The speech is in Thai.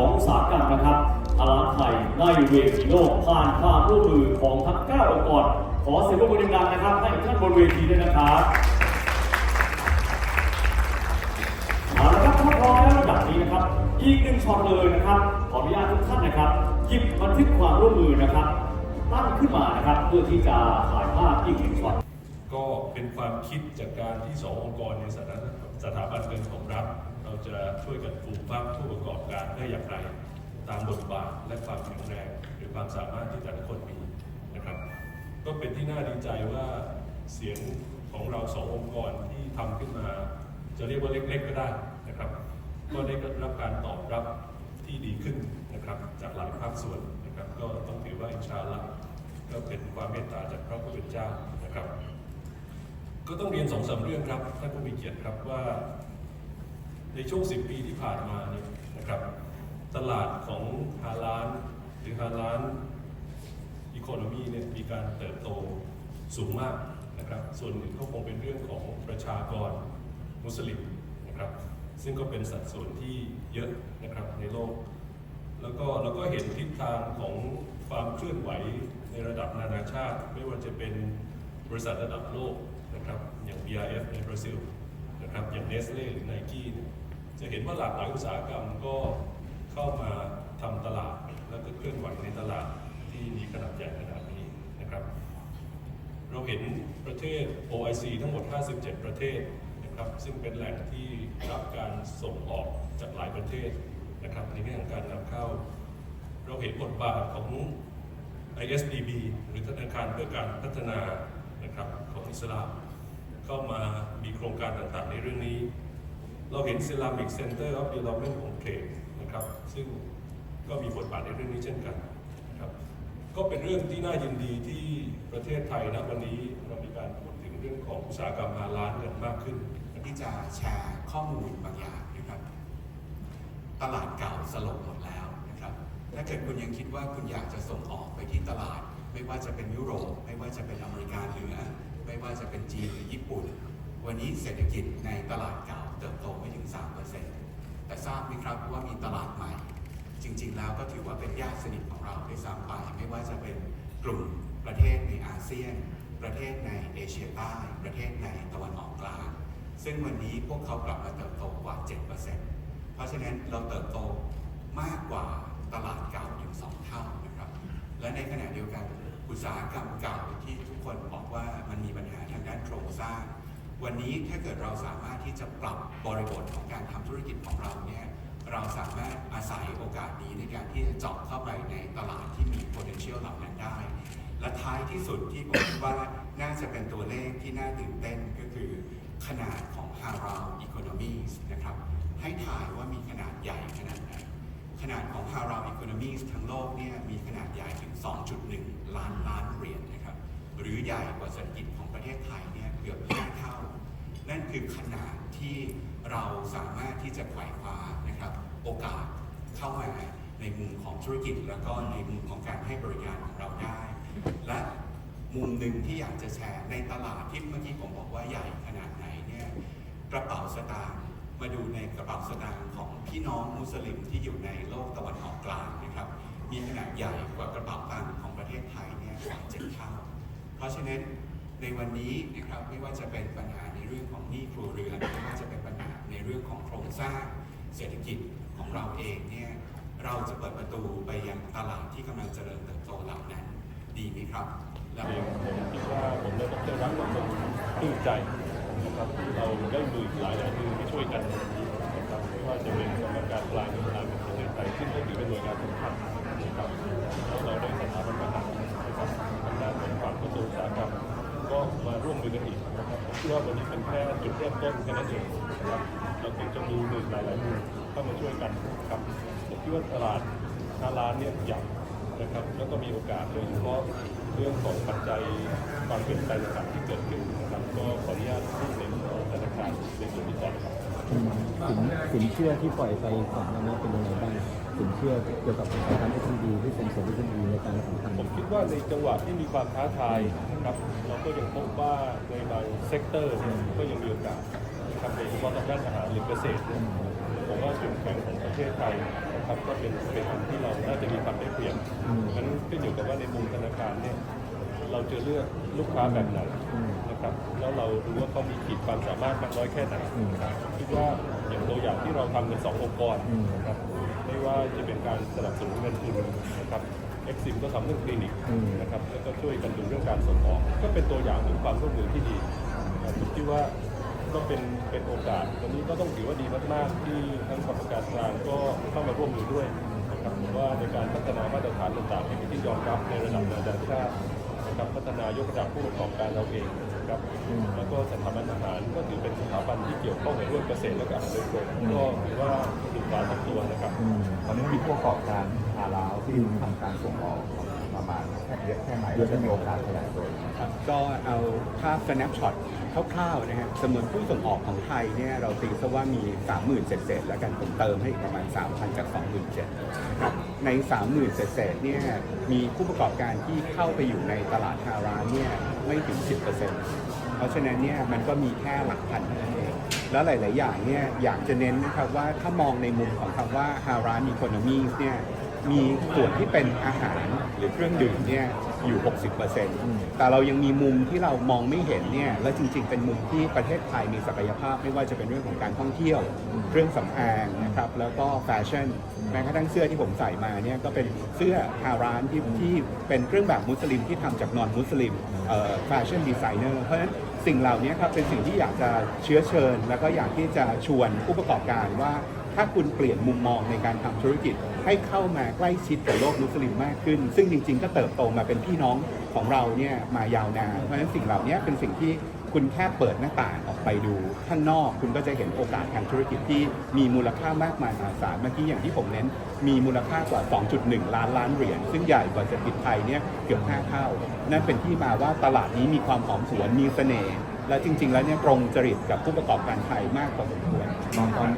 ของอุตสาหกรรมนะครับตลาดไทยในเวทีโลกผ่านความร่วมมือของทั้ง9องค์กร ขอเสียงปรบมือดังๆนะครับ ให้ท่านบนเวทีด้วยนะครับเอาละครับถ้าพร้อมแล้วระดับนี้นะครับ อีกหนึ่งช็อตเลยนะครับ ขออนุญาตทุกท่านนะครับหยิบบันทึกความร่วมมือนะครับ ตั้งขึ้นมานะครับเพื่อที่จะถ่ายภาพอีกหนึ่งช็อตก็เป็นความคิดจากการที่สององค์กรในสถานสถาบันเงินของรัฐ เราจะช่วยกันปลูกปั้นผู้ประกอบการได้อย่างไร ตามบทบาทและความแข็งแรง หรือความสามารถที่แต่ละคนมีนะครับ ก็เป็นที่น่าดีใจว่าเสียงของเราสององค์กรที่ทำขึ้นมา จะเรียกว่าเล็ก ๆ ก็ได้นะครับ ก็ได้รับการตอบรับที่ดีขึ้นนะครับ จากหลายภาคส่วนนะครับ ก็ต้องถือว่าอินชาอัลลอฮ์ก็เป็นความเมตตาจากพระผู้เป็นเจ้านะครับ ก็ต้องเรียนสองสามเรื่องครับท่านผู้มีเกียรติครับว่า ในช่วง 10 ปีที่ผ่านมาเนี่ยนะครับตลาดของฮาลานหรือฮาลานอีโคโนมีเนี่ยมีการเติบโตสูงมากนะครับส่วนหนึ่งก็คงเป็นเรื่องของประชากรมุสลิมนะครับซึ่งก็เป็นสัดส่วนที่เยอะนะครับในโลก แล้วก็เราก็เห็นทิศทางของความเคลื่อนไหวในระดับนานาชาติ ไม่ว่าจะเป็นบริษัทระดับโลกนะครับอย่าง BRF ในบราซิล นะครับอย่าง Nestle หรือ Nike เนี่ยจะเห็นว่าหลากหลายอุตสาหกรรมก็เข้ามาทำตลาด แล้วก็เคลื่อนไหวในตลาดที่มีขนาดใหญ่ขนาดนี้นะครับ เราเห็นประเทศ OIC ทั้งหมด 57 ประเทศนะครับซึ่งเป็นแหล่งที่รับการส่งออกจากหลายประเทศนะครับในเรื่องของการนำเข้า เราเห็นบทบาทของ ISDB หรือธนาคารเพื่อการพัฒนานะครับของอิสลาม เข้ามามีโครงการต่างๆ ในเรื่องนี้ เราเห็น Islamic Center of Development ของเทรดนะครับ ซึ่งก็มีบทบาทในเรื่องนี้เช่นกันนะครับก็เป็นเรื่องที่น่ายินดีที่ประเทศไทยณวันนี้เรามีการพูดถึงเรื่องของอุตสาหกรรมฮาลาลกันมากขึ้นที่จะแชร์ข้อมูลบางอย่างนะครับ ตลาดเก่าสลบหมดแล้วนะครับถ้าเกิดคุณยังคิดว่าคุณอยากจะส่งออกไปที่ตลาด ไม่ว่าจะเป็นยุโรปไม่ว่าจะเป็นอเมริกาเหนือ ไม่ว่าจะเป็นจีนหรือญี่ปุ่น วันนี้เศรษฐกิจในตลาดเก่าเติบโตไม่ถึง 3%แต่ทราบไหมครับว่ามีตลาดใหม่ จริง ๆ แล้วก็ถือว่าเป็นญาติสนิทของเราด้วยซ้ำไปไม่ว่าจะเป็นกลุ่มประเทศในอาเซียน ประเทศในเอเชียใต้ ประเทศในตะวันออกกลาง ซึ่งวันนี้พวกเขากลับมาเติบโตกว่า 7%เพราะฉะนั้นเราเติบโตมากกว่าตลาดเก่าอยู่สองเท่านะครับ และในขณะเดียวกัน อุตสาหกรรมเก่าที่ทุกคนบอกว่ามันมีปัญหาทางด้านโครงสร้าง วันนี้ถ้าเกิดเราสามารถที่จะปรับบริบทของการทำธุรกิจของเราเนี่ยเราสามารถอาศัยโอกาสนี้ในการที่จะเจาะเข้าไปในตลาดที่มี potential เหล่านั้นได้ และท้ายที่สุดที่ผมคิดว่าน่าจะเป็นตัวเลขที่น่าตื่นเต้นก็คือขนาดของ Haral Economies นะครับ ให้ถ่ายว่ามีขนาดใหญ่ขนาดไหน ขนาดของ Haral Economies ทั้งโลกเนี่ยมีขนาดใหญ่ถึง 2.1 ล้านล้านเหรียญนะครับ หรือใหญ่กว่าเศรษฐกิจของประเทศไทยเนี่ยเกือบ5เท่า นั่นคือขนาดที่เราสามารถที่จะไขว่คว้านะครับโอกาสเข้ามาในมุมของธุรกิจ แล้วก็ในมุมของการให้บริการของเราได้ และมุมหนึ่งที่อยากจะแชร์ในตลาดที่เมื่อกี้ผมบอกว่าใหญ่ขนาดไหนเนี่ยกระเป๋าสตางค์ มาดูในกระเป๋าสตางค์ของพี่น้องมุสลิมที่อยู่ในโลกตะวันออกกลางนะครับ มีขนาดใหญ่กว่ากระเป๋าตังค์ของประเทศไทยเนี่ยกว่าเจ็ดเท่าเพราะฉะนั้นในวันนี้นะครับไม่ว่าจะเป็นปัญหาในเรื่องของหนี้ครัวเรือนไม่ว่าจะเป็นปัญหาในเรื่องของโครงสร้างเศรษฐกิจของเราเองเนี่ยเราจะเปิดประตูไปยังตลาดที่กำลังเจริญเติบโตเหล่านั้น ดีไหมครับ และเองผมคิดว่าผมและดรรักก็คงปลื้มใจ นะครับที่เราได้มือหลายหลายมือที่ช่วยกันนะครับไม่ว่าจะเป็นกรรมการกลางกรรมการแห่งประเทศไทยซึ่งก็ถือเป็นหน่วยงานสำคัญนะครับแล้วเราได้สถาบันการนะครับทางด้านของความกระทรวงอุตสาหกรรมก็มาร่วมมือกันอีกนะครับผมคิดว่าวันนี้เป็นแค่จุดเริ่มต้นแค่นั้นเองนะครับเราคงจะมีมือหลายหลายมือเข้ามาช่วยกันนะครับผมคิดว่าตลาดฮาลาลเนี่ยใหญ่นะครับแล้วก็มีโอกาสโดยเฉพาะ รื่องของปัจจัยความเปลี่ยนแปลงต่างๆที่เกิดขึ้นนะครับก็ขออนุญาตพูดในเรื่องของธนาคารในส่วนนี้ก่อนครับสินสินเชื่อที่ปล่อยไปก่อนหน้านี้เป็นยังไงบ้างสินเชื่อเกี่ยวกับสายการ SME ที่เป็นส่วน SME ในการสำคัญผมคิดว่าในจังหวะที่มีความท้าทายนะครับเราก็ยังพบว่าในบางเซกเตอร์เนี่ยก็ยังมีโอกาสนะครับโดยเฉพาะทางด้านอาหารหรือเกษตรเนี่ยผม ว่าจุดแข็งของประเทศไทยนะครับนะครับก็เป็นเป็นอันที่เราน่าจะมีความได้เปรียบอืมงั้นขึ้นอยู่กับว่าในมุมธนาคารเนี่ยเราจะเลือกลูกค้าแบบไหนอืมนะครับแล้วเราดูว่าเขามีขีดความสามารถมากน้อยแค่ไหนอืมนะครับคิดว่าอย่างตัวอย่างที่เราทำกันสององค์กรอืมนะครับไม่ว่าจะเป็นการสนับสนุนเงินทุนนะครับเอ็กซิมก็ทำเรื่องคลินิกอืมนะครับแล้วก็ช่วยกันดูเรื่องการส่งออก ก็เป็นตัวอย่างของความร่วมมือที่ดีนะครับผมคิดว่า ก็เป็นเป็นโอกาสวันนี้ก็ต้องถือว่าดีมากๆ ที่ทั้งกรรมการกลางก็เข้ามาร่วมมือด้วยนะครับผมว่าในการพัฒนามาตรฐานต่างๆให้เป็นที่ยอมรับในระดับนานาชาตินะครับพัฒนายกระดับผู้ประกอบการเราเองนะครับอืมแล้วก็สถาบันอาหารก็ถือเป็นสถาบันที่เกี่ยวข้องกับเรื่องเกษตรและการโดยตรงก็ถือว่าดูกว่าทั้งตัวนะครับอืมตอนนี้มีผู้ประกอบการอาลาวที่ทำการส่งออกประมาณแค่เยอะแค่ไหนแล้วจะมีโอกาสขยายตัวอีกไหมครับ ก็เอาภาพ snapshot คร่าวๆนะฮะจำนวนผู้ส่งออกของไทยเนี่ยเราตีซะว่ามี 30,000เศษๆแล้วกันผมเติมให้อีกประมาณ 3,000 จาก 27,000นะครับใน 30,000เศษๆเนี่ยมีผู้ประกอบการที่เข้าไปอยู่ในตลาดฮาร้านเนี่ยไม่ถึง 10%เพราะฉะนั้นเนี่ยมันก็มีแค่หลักพันเท่านั้นเองแล้วหลาย ๆ อย่างเนี่ยอยากจะเน้นนะครับว่าถ้ามองในมุมของคำว่าฮาร้านอีโคโนมีเนี่ยมีส่วนที่เป็นอาหารหรือเครื่องดื่มเนี่ย อยู่ 60%แต่เรายังมีมุมที่เรามองไม่เห็นเนี่ย และจริง ๆ เป็นมุมที่ประเทศไทยมีศักยภาพไม่ว่าจะเป็นเรื่องของการท่องเที่ยว เครื่องสำอางนะครับ แล้วก็แฟชั่น แม้กระทั่งเสื้อที่ผมใส่มาเนี่ยก็เป็นเสื้อฮาร้านที่ที่เป็นเครื่องแบบมุสลิมที่ทำจากนอนมุสลิมแฟชั่นดีไซเนอร์ เพราะฉะนั้นสิ่งเหล่านี้ครับเป็นสิ่งที่อยากจะเชื้อเชิญ แล้วก็อยากที่จะชวนผู้ประกอบการว่า ถ้าคุณเปลี่ยนมุมมองในการทำธุรกิจ ให้เข้ามาใกล้ชิดกับโลกมุสลิมมากขึ้น ซึ่งจริง ๆ ก็เติบโตมาเป็นพี่น้องของเราเนี่ยมายาวนาน เพราะฉะนั้นสิ่งเหล่านี้เป็นสิ่งที่คุณแค่เปิดหน้าต่างออกไปดูข้างนอก คุณก็จะเห็นโอกาสทางธุรกิจที่มีมูลค่ามากมายมหาศาลเมื่อกี้อย่างที่ผมเน้น มีมูลค่ากว่า 2.1 ล้านล้านเหรียญซึ่งใหญ่กว่าเศรษฐกิจไทยเนี่ยเกือบ5เท่า นั่นเป็นที่มาว่าตลาดนี้มีความหอมหวนมีเสน่ห์และจริง ๆ แล้วเนี่ยตรงจริตกับผู้ประกอบการไทยมากกว่าสมควรตอนตอน